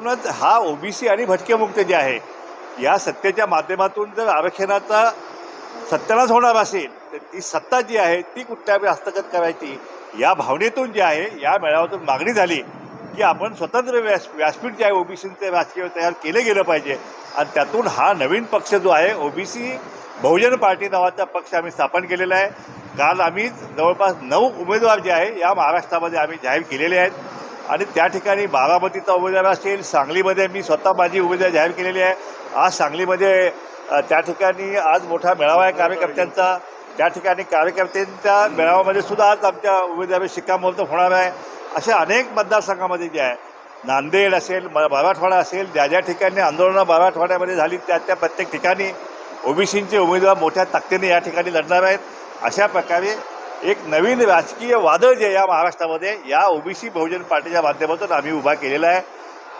एकूणच हा ओबीसी आणि भटकेमुक्त जे आहे या सत्तेच्या माध्यमातून जर आरक्षणाचा सत्यानाश होणार असेल तर ती सत्ता जी आहे ती कुठल्या हस्तगत करायची या भावनेतून जी आहे या मेळाव्यातून मागणी झाली की आपण स्वतंत्र व्यास व्यासपीठ जे आहे ओबीसींचे राजकीय तयार केलं गेलं पाहिजे. आणि त्यातून हा नवीन पक्ष जो आहे ओबीसी बहुजन पार्टी नावाचा पक्ष आम्ही स्थापन केलेला आहे. काल आम्ही जवळपास नऊ उमेदवार जे आहे या महाराष्ट्रामध्ये आम्ही जाहीर केलेले आहेत. आणि त्या ठिकाणी बारामतीचा उमेदवार असेल सांगलीमध्ये मी स्वतः माझी उमेदवार जाहीर केलेली आहे. आज सांगलीमध्ये त्या ठिकाणी आज मोठा मेळावा आहे कार्यकर्त्यांचा. त्या ठिकाणी कार्यकर्त्यांच्या मेळाव्यामध्ये सुद्धा आज आमच्या उमेदवारी शिक्कामोर्तब होणार आहे. अशा अनेक मतदारसंघामध्ये जे आहे नांदेड असेल म मराठवाडा असेल ज्या ज्या ठिकाणी आंदोलनं मराठवाड्यामध्ये झाली त्या त्या प्रत्येक ठिकाणी ओबीसींचे उमेदवार मोठ्या ताकदीने या ठिकाणी लढणार आहेत. अशा प्रकारे एक नवीन राजकीय वादळ जे या महाराष्ट्रामध्ये या ओबीसी बहुजन पार्टीच्या माध्यमातून आम्ही उभा केलेला आहे.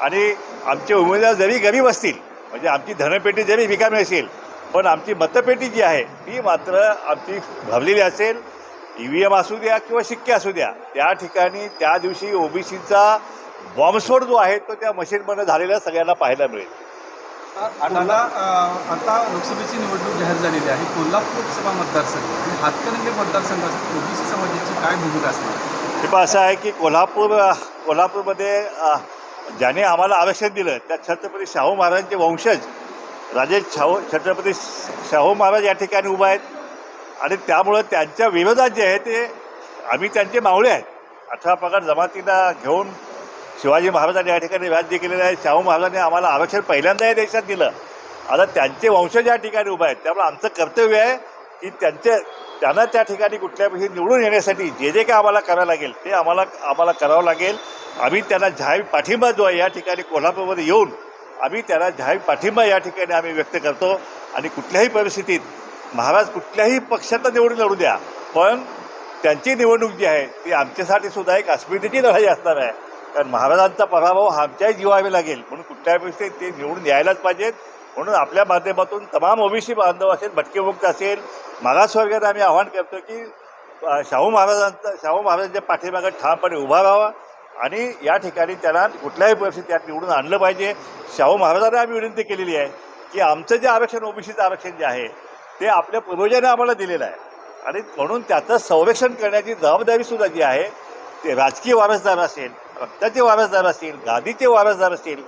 आणि आमचे उमेदवार जरी गरीब असतील म्हणजे आमची धनपेटी जरी रिकामी असेल पण आमची मतपेटी जी आहे ती मात्र आमची भरलेली असेल. ई व्ही एम असू द्या किंवा शिक्के असू द्या त्या ठिकाणी त्या दिवशी ओबीसीचा बॉम्बस्फोट जो आहे तो त्या मशीनमधनं झालेला सगळ्यांना पाहायला मिळेल. आता आता लोकसभेची निवडणूक जाहीर झालेली आहे. कोल्हापूर लोकसभा मतदारसंघ आणि हातकणंगले मतदारसंघासाठी ओबीसी समाजाची काय भूमिका असणार हे असं आहे की कोल्हापूर कोल्हापूरमध्ये ज्याने आम्हाला आरक्षण दिलं त्या छत्रपती शाहू महाराजांचे वंशज राजे शाहू छत्रपती शाहू महाराज या ठिकाणी उभा आहेत. आणि त्यामुळं त्यांच्या विरोधात जे आहे ते आम्ही त्यांचे मावळे आहेत. अठरा पगार जमातीला घेऊन शिवाजी महाराजांनी या ठिकाणी व्याज केलेलं आहे. शाहू महाराजांनी आम्हाला आरक्षण पहिल्यांदा या देशात दिलं. आता त्यांचे वंशज या ठिकाणी उभे आहेत त्यामुळे आमचं कर्तव्य आहे की त्यांचे त्यांना त्या ठिकाणी कुठल्याही निवडून येण्यासाठी जे जे काय आम्हाला करावं लागेल ते आम्हाला आम्हाला करावं लागेल. आम्ही त्यांना जाहीर पाठिंबा जो आहे या ठिकाणी कोल्हापूरमध्ये येऊन आम्ही त्यांना जाहीर पाठिंबा या ठिकाणी आम्ही व्यक्त करतो. आणि कुठल्याही परिस्थितीत महाराज कुठल्याही पक्षाचा निवडून लढू द्या. पण त्यांची निवडणूक जी आहे ती आमच्यासाठी सुद्धा एक अस्मितेची लढाई असणार आहे. कारण महाराजांचा पराभव हा आमच्याही जीवावे लागेल. म्हणून कुठल्याही ते निवडून यायलाच पाहिजेत. म्हणून आपल्या माध्यमातून तमाम ओबीसी बांधव असेल भटकेमुक्त असेल मागासवर्गात आम्ही आवाहन करतो की शाहू महाराजांचा शाहू महाराजांच्या पाठीमागे ठामपणे उभा राहावा आणि या ठिकाणी त्यांना कुठल्याही परिस्थितीत त्यात निवडून आणलं पाहिजे. शाहू महाराजांना आम्ही विनंती केलेली आहे की आमचं जे आरक्षण ओबीसीचं आरक्षण जे आहे ते आपल्या पूर्वजांनी आम्हाला दिलेलं आहे. आणि म्हणून त्याचं संरक्षण करण्याची जबाबदारीसुद्धा जी आहे ते राजकीय वारसदार असेल रक्ताचे वारसदार असतील गादीचे वारसदार असतील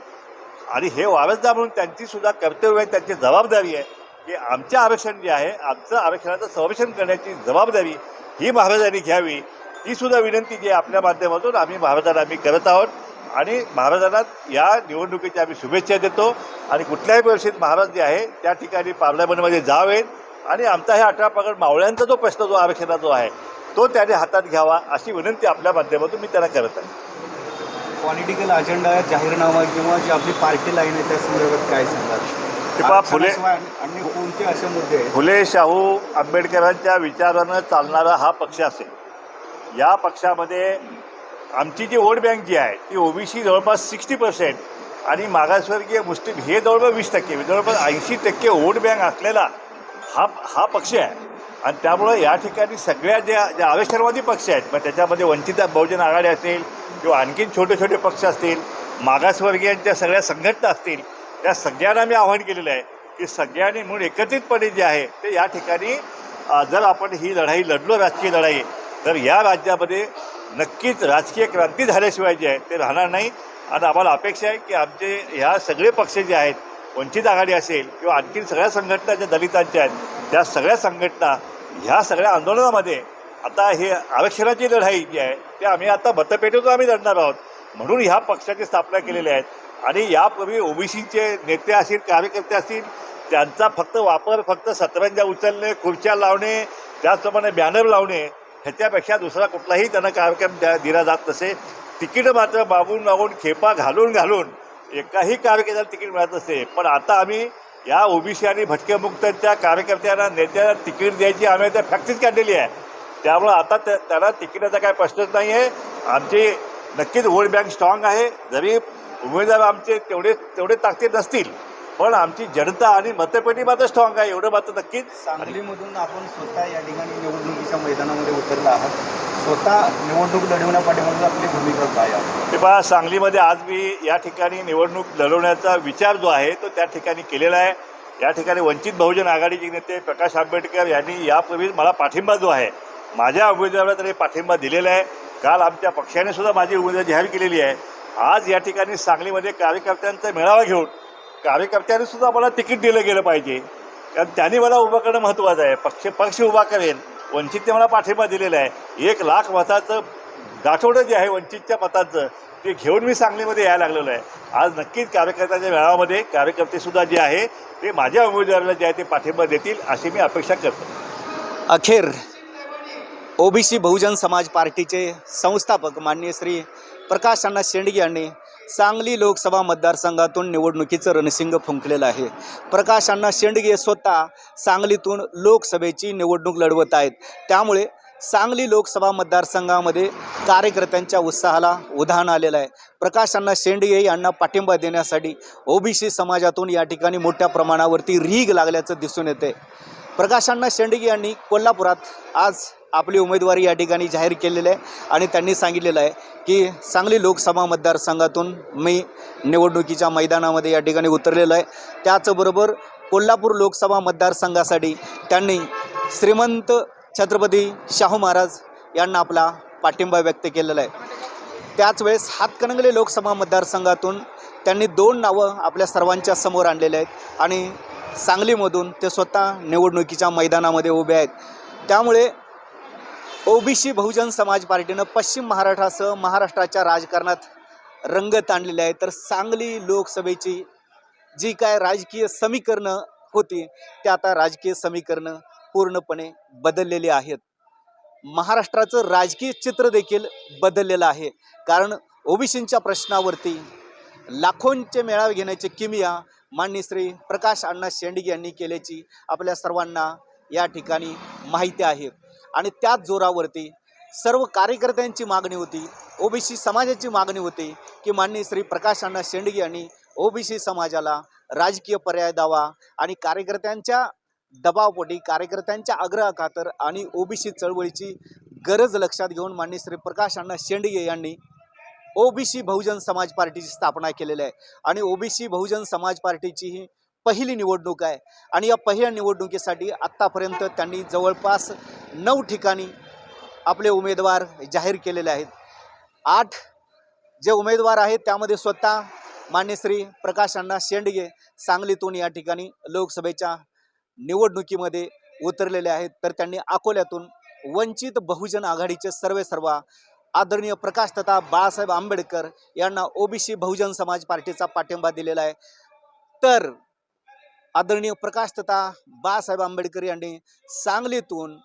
आणि हे वारसदार म्हणून त्यांची सुद्धा कर्तव्य आहे त्यांची जबाबदारी आहे. की आमचे आरक्षण जे आहे आमचं आरक्षणाचं संरक्षण करण्याची जबाबदारी ही महाराजांनी घ्यावी. ती सुद्धा विनंती जी आपल्या माध्यमातून आम्ही महाराजांना आम्ही करत आहोत. आणि महाराजांना या निवडणुकीची आम्ही शुभेच्छा देतो. आणि कुठल्याही वर्षीत महाराज जे आहे त्या ठिकाणी पार्लमेंटमध्ये जावेत. आणि आमचा हे अठरा पगड मावळ्यांचा जो प्रश्न जो आरक्षणाचा जो आहे तो त्याने हातात घ्यावा अशी विनंती आपल्या माध्यमातून मी त्यांना करत आहे. पॉलिटिकल अजेंडा जाहीरनामा किंवा जी आपली पार्टी लाईन आहे त्या संदर्भात काय सांगाल? ते पहा, फुले- अन्य कोणते असे मुद्दे फुले शाहू आंबेडकरांच्या विचारानं चालणारा हा पक्ष असेल. या पक्षामध्ये आमची जी वोट बँक जी आहे ती ओबीसी जवळपास सिक्स्टी पर्सेंट आणि मागासवर्गीय मुस्लिम हे जवळपास वीस टक्के जवळपास ऐंशी टक्के वोट बँक असलेला हा हा पक्ष आहे. आणि त्यामुळं या ठिकाणी सगळ्या ज्या ज्या आरक्षणवादी पक्ष आहेत मग त्याच्यामध्ये वंचित बहुजन आघाडी असेल किंवा आणखीन छोटे छोटे पक्ष असतील मागासवर्गीयांच्या सगळ्या संघटना असतील त्या सगळ्यांना मी आवाहन केलेलं आहे की सगळ्यांनी म्हणून एकत्रितपणे जे आहे ते या ठिकाणी जर आपण ही लढाई लढलो राजकीय लढाई तर या राज्यामध्ये नक्कीच राजकीय क्रांती झाल्याशिवाय जे आहे ते राहणार नाही. आणि आम्हाला अपेक्षा आहे की आमचे ह्या सगळे पक्ष जे आहेत वंचित आघाडी असेल किंवा आणखी सगळ्या संघटना ज्या दलितांच्या आहेत त्या सगळ्या संघटना ह्या सगळ्या आंदोलनामध्ये आता हे आरक्षणाची लढाई जी आहे ते आम्ही आता मतपेटीतून आम्ही लढणार आहोत. म्हणून ह्या पक्षाची स्थापना केलेली आहेत आणि यापूर्वी ओबीसीचे नेते असतील कार्यकर्ते असतील त्यांचा फक्त वापर फक्त सतरंजा उचलणे खुर्च्या लावणे त्याचप्रमाणे बॅनर लावणे ह्याच्यापेक्षा दुसरा कुठलाही त्यांना कार्यक्रम द्या दिला जात नसे. तिकीटं मात्र मागून मागून खेपा घालून घालून एकाही कार्यकर्त्याला तिकीट मिळत नसते पण आता आम्ही या ओबीसी आणि भटकेमुक्तांच्या कार्यकर्त्यांना नेत्यांना तिकीट द्यायची आम्ही त्या फॅक्टरीच काढलेली आहे. त्यामुळं आता त्याला त्यांना तिकिटाचा काय प्रश्नच नाही आहे आमची नक्कीच वोट बँक स्ट्रॉंग आहे. जरी उमेदवार आमचे तेवढे तेवढे ताकदीत नसतील पण आमची जनता आणि मतपेटी मात्र स्ट्रॉंग आहे. एवढं मात्र नक्कीच. सांगलीमधून आपण स्वतः या ठिकाणी निवडणुकीच्या मैदानामध्ये उतरला आहात. स्वतः निवडणूक लढवण्यापाठीमागे आपली भूमिका काय आहे? ते पहा सांगलीमध्ये आज मी या ठिकाणी निवडणूक लढवण्याचा विचार जो आहे तो त्या ठिकाणी केलेला आहे. या ठिकाणी वंचित बहुजन आघाडीचे नेते प्रकाश आंबेडकर यांनी यापूर्वी मला पाठिंबा जो आहे माझ्या उमेदवाराला तरी पाठिंबा दिलेला आहे. काल आमच्या पक्षाने सुद्धा माझी उमेदवारी जाहीर केलेली आहे. आज या ठिकाणी सांगलीमध्ये कार्यकर्त्यांचा मेळावा घेऊन कार्यकर्त्यांनी सुद्धा मला तिकीट दिलं गेलं पाहिजे. कारण त्यांनी मला उभं करणं महत्त्वाचं आहे. पक्ष पक्ष उभा करेन. वंचितने मला पाठिंबा दिलेला आहे. एक लाख मताचं दाठवडं जे आहे वंचितच्या मताचं ते घेऊन मी सांगलीमध्ये यायला लागलेलो आहे. आज नक्कीच कार्यकर्त्यांच्या मेळाव्यामध्ये कार्यकर्तेसुद्धा जे आहे ते माझ्या उमेदवाराला जे आहे ते पाठिंबा देतील अशी मी अपेक्षा करतो. अखेर ओबीसी बहुजन समाज पार्टीचे संस्थापक माननीय श्री प्रकाश अण्णा शेंडगे यांनी सांगली लोकसभा मतदारसंघातून निवडणुकीचं रणसिंग फुंकलेलं आहे. प्रकाश अण्णा शेंडगे स्वतः सांगलीतून लोकसभेची निवडणूक लढवत आहेत. त्यामुळे सांगली लोकसभा मतदारसंघामध्ये कार्यकर्त्यांच्या उत्साहाला उधाण आलेलं आहे. प्रकाश अण्णा शेंडगे यांना पाठिंबा देण्यासाठी ओबीसी समाजातून या ठिकाणी मोठ्या प्रमाणावरती रीग लागल्याचं दिसून येते प्रकाश अण्णा शेंडगे यांनी कोल्हापुरात आज आपली उमेदवारी या ठिकाणी जाहीर केलेली आहे आणि त्यांनी सांगितलेलं आहे की सांगली लोकसभा मतदारसंघातून मी निवडणुकीच्या मैदानामध्ये या ठिकाणी उतरलेलं आहे. त्याचबरोबर कोल्हापूर लोकसभा मतदारसंघासाठी त्यांनी श्रीमंत छत्रपती शाहू महाराज यांना आपला पाठिंबा व्यक्त केलेला आहे. त्याच वेळेस हातकणंगले लोकसभा मतदारसंघातून त्यांनी दोन नावं आपल्या सर्वांच्या समोर आणलेले आहेत आणि सांगलीमधून ते स्वतः निवडणुकीच्या मैदानामध्ये उभे आहेत. त्यामुळे ओबीसी बहुजन समाज पार्टीनं पश्चिम महाराष्ट्रासह महाराष्ट्राच्या राजकारणात रंगत आणलेली आहे तर सांगली लोकसभेची जी काय राजकीय समीकरणं होती ते आता राजकीय समीकरणं पूर्णपणे बदललेली आहेत. महाराष्ट्राचं राजकीय चित्र देखील बदललेलं आहे. कारण ओबीसींच्या प्रश्नावरती लाखोंचे मेळावे घेण्याची किमिया माननीय श्री प्रकाश अण्णा शेंडगे यांनी केल्याची आपल्या सर्वांना या ठिकाणी माहिती आहे. आणि त्याच जोरावरती सर्व कार्यकर्त्यांची मागणी होती ओबीसी समाजाची मागणी होती की माननीय श्री प्रकाश अण्णा शेंडगे यांनी ओबीसी समाजाला राजकीय पर्याय द्यावा आणि कार्यकर्त्यांच्या दबावपोटी कार्यकर्त्यांच्या आग्रहाखातर आणि ओबीसी चळवळीची गरज लक्षात घेऊन माननीय श्री प्रकाश अण्णा शेंडगे यांनी ओबीसी बहुजन समाज पार्टीची स्थापना केलेली आहे. आणि ओबीसी बहुजन समाज पार्टीची ही पहिली निवडणूक आहे. आणि या पहिल्या निवडणुकीसाठी आत्तापर्यंत त्यांनी जवळपास नऊ ठिकाणी आपले उमेदवार जाहीर केलेले आहेत. आठ जे उमेदवार आहेत त्यामध्ये स्वतः मान्य श्री प्रकाश अण्णा शेंडगे सांगलीतून या ठिकाणी लोकसभेच्या निवडणुकीमध्ये उतरलेले आहेत. तर त्यांनी अकोल्यातून वंचित बहुजन आघाडीचे सर्वे सर्वा आदरणीय प्रकाश तथा बाळासाहेब आंबेडकर यांना ओबीसी बहुजन समाज पार्टीचा पाठिंबा दिलेला आहे. तर आदरणीय प्रकाश तथा बाळासाहेब आंबेडकर यांनी सांगलीतून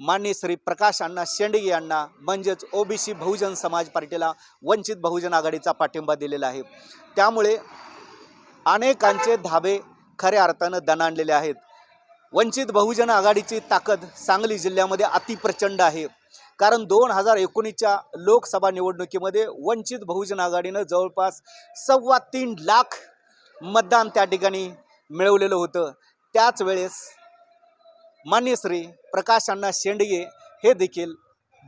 माननीय श्री प्रकाश अण्णा शेंडगे यांना म्हणजेच ओबीसी बहुजन समाज पार्टीला वंचित बहुजन आघाडीचा पाठिंबा दिलेला आहे. त्यामुळे अनेकांचे धाबे खऱ्या अर्थानं दणाणलेले आहेत. वंचित बहुजन आघाडीची ताकद सांगली जिल्ह्यामध्ये अतिप्रचंड आहे. कारण दोन हजार एकोणीसच्या लोकसभा निवडणुकीमध्ये वंचित बहुजन आघाडीनं जवळपास सव्वा तीन लाख मतदान त्या ठिकाणी मिळवलेलं होतं. त्याच वेळेस मान्य श्री प्रकाश अण्णा शेंडगे हे देखील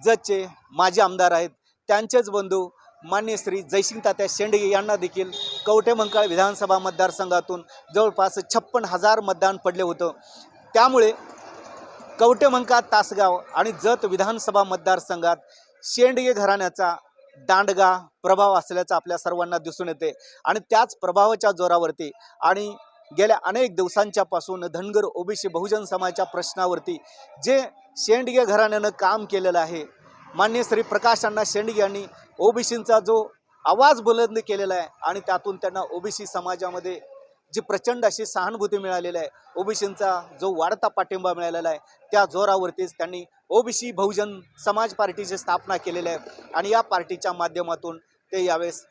जतचे माजी आमदार आहेत. त्यांचेच बंधू मान्य श्री जयसिंग तात्या शेंडगे यांना देखील कवटेमंकाळ विधानसभा मतदारसंघातून जवळपास छप्पन हजार मतदान पडले होतं. त्यामुळे कवठे मंका तासगाव आणि जत विधानसभा मतदारसंघात शेंडगे घराण्याचा दांडगा प्रभाव असल्याचं आपल्या सर्वांना दिसून येते आणि त्याच प्रभावाच्या जोरावरती आणि गेल्या अनेक दिवसांच्या पासून धनगर ओबीसी बहुजन समाजाच्या प्रश्नावरती जे शेंडगे घराण्यानं काम केलेलं आहे मान्य श्री प्रकाश अण्णा शेंडगे यांनी ओबीसींचा जो आवाज बुलंद केलेला आहे आणि त्यातून त्यांना ओबीसी समाजामध्ये जी प्रचंड अशी सहानुभूती मिळालेली आहे ओबीसींचा जो वाढता पाठिंबा मिळालेला आहे त्या जोरावरतीच त्यांनी ओबीसी बहुजन समाज पार्टीची स्थापना केलेली आहे आणि या पार्टीच्या माध्यमातून ते यावेळेस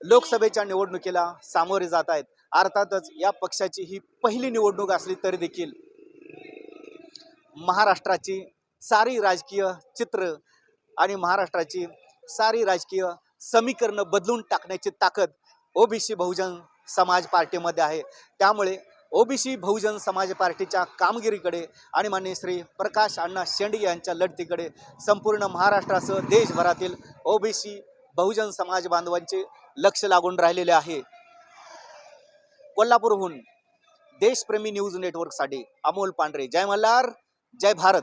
लोकसभेच्या निवडणुकीला सामोरे जात आहेत. अर्थातच या पक्षाची ही पहिली निवडणूक असली तरी देखील महाराष्ट्राची सारी राजकीय चित्र आणि महाराष्ट्राची सारी राजकीय समीकरणं बदलून टाकण्याची ताकद ओबीसी बहुजन समाज पार्टीमध्ये आहे. त्यामुळे ओबीसी बहुजन समाज पार्टीच्या कामगिरीकडे आणि माननीय श्री प्रकाश अण्णा शेंडगे यांच्या लढतीकडे संपूर्ण महाराष्ट्रासह देशभरातील ओबीसी बहुजन समाज बांधवांचे लक्ष लागून राहिलेले आहे. कोल्हापूरहून देशप्रेमी न्यूज नेटवर्कसाठी अमोल पांढरे. जय मल्हार जय भारत.